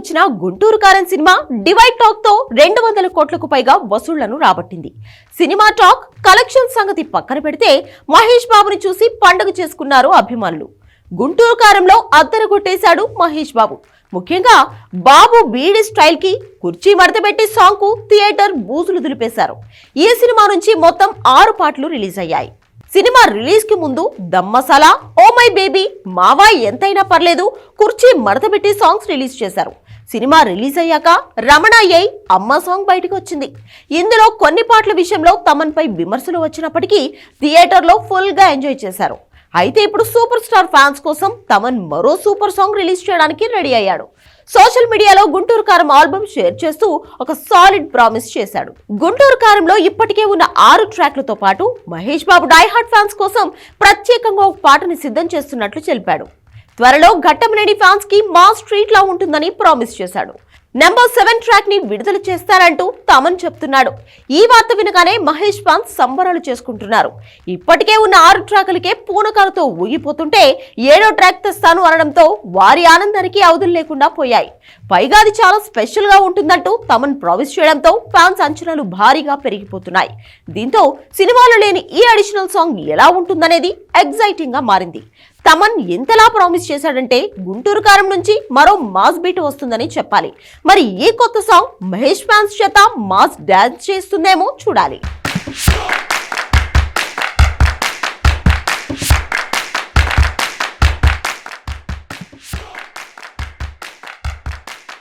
వచ్చిన గుంటూరు కారం cinema divide టాక్తో రెండు వందల కోట్లకు పైగా వసూళ్ళను రాబట్టింది. సినిమా టాక్ కలెక్షన్ సంగతి పక్కన పెడితే మహేష్ బాబుని చూసి పండుగ చేసుకున్నారు అభిమానులు. గుంటూరు కారంలో అద్దరు కొట్టేశాడు మహేష్ బాబు. ముఖ్యంగా బాబు బీడి స్టైల్కి కుర్చీ మడతపెట్టి సాంగ్కు థియేటర్ బూజులు దులిపేశారు. ఈ సినిమా నుంచి మొత్తం ఆరు పాటలు రిలీజ్ అయ్యాయి. సినిమా రిలీజ్కి ముందు దమ్మసాలా ఓ మై బేబీ మావా ఎంతైనా పర్లేదు కుర్చీ మడతపెట్టి సాంగ్స్ రిలీజ్ చేశారు. సినిమా రిలీజ్ అయ్యాక రమణ అయ్యై అమ్మ సాంగ్ బయటకు వచ్చింది. ఇందులో కొన్ని పాటల విషయంలో తమన్పై విమర్శలు వచ్చినప్పటికీ థియేటర్లో ఫుల్గా ఎంజాయ్ చేశారు. అయితే ఇప్పుడు సూపర్ స్టార్ ఫ్యాన్స్ కోసం తమన్ మరో సూపర్ సాంగ్ రిలీజ్ చేయడానికి రెడీ అయ్యాడు. సోషల్ మీడియాలో గుంటూరు కారం ఆల్బమ్ షేర్ చేస్తూ ఒక సాలిడ్ ప్రామిస్ చేశాడు. గుంటూరు కారంలో ఇప్పటికే ఉన్న ఆరు ట్రాక్లతో పాటు Mahesh Babu die hard fans కోసం ప్రత్యేకంగా ఒక పాటని సిద్ధం చేస్తున్నట్లు తెలిపాడు. త్వరలో ఘట్టమనేని ఫ్యాన్స్కి మాస్ స్ట్రీట్ లా ఉంటుందని ప్రామిస్ చేశాడు. నెంబర్ సెవెన్ ట్రాక్ని విడుదల చేస్తారంటూ తమన్ చెప్తున్నాడు. ఈ వార్త వినగానే మహేష్ ఫ్యాన్స్ సంబరాలు చేసుకుంటున్నారు. ఇప్పటికే ఉన్న ఆరు ట్రాకులకే పూనకాలతో ఊగిపోతుంటే ఏడో ట్రాక్ తెస్తాను అనడంతో వారి ఆనందానికి అవధులు లేకుండా పోయాయి. పైగా అది చాలా స్పెషల్గా ఉంటుందంటూ తమన్ ప్రామిస్ చేయడంతో ఫ్యాన్స్ అంచనాలు భారీగా పెరిగిపోతున్నాయి. దీంతో సినిమాలో లేని ఈ అడిషనల్ సాంగ్ ఎలా ఉంటుందనేది ఎగ్జైటింగ్గా మారింది. తమన్ ఎంతలా ప్రామిస్ చేశాడంటే గుంటూరు కారం నుంచి మరో మాస్ బీట్ వస్తుందని చెప్పాలి. మరి ఈ కొత్త సాంగ్ మహేష్ ఫ్యాన్స్ చేత మాస్ డాన్స్ చేస్తుందేమో చూడాలి.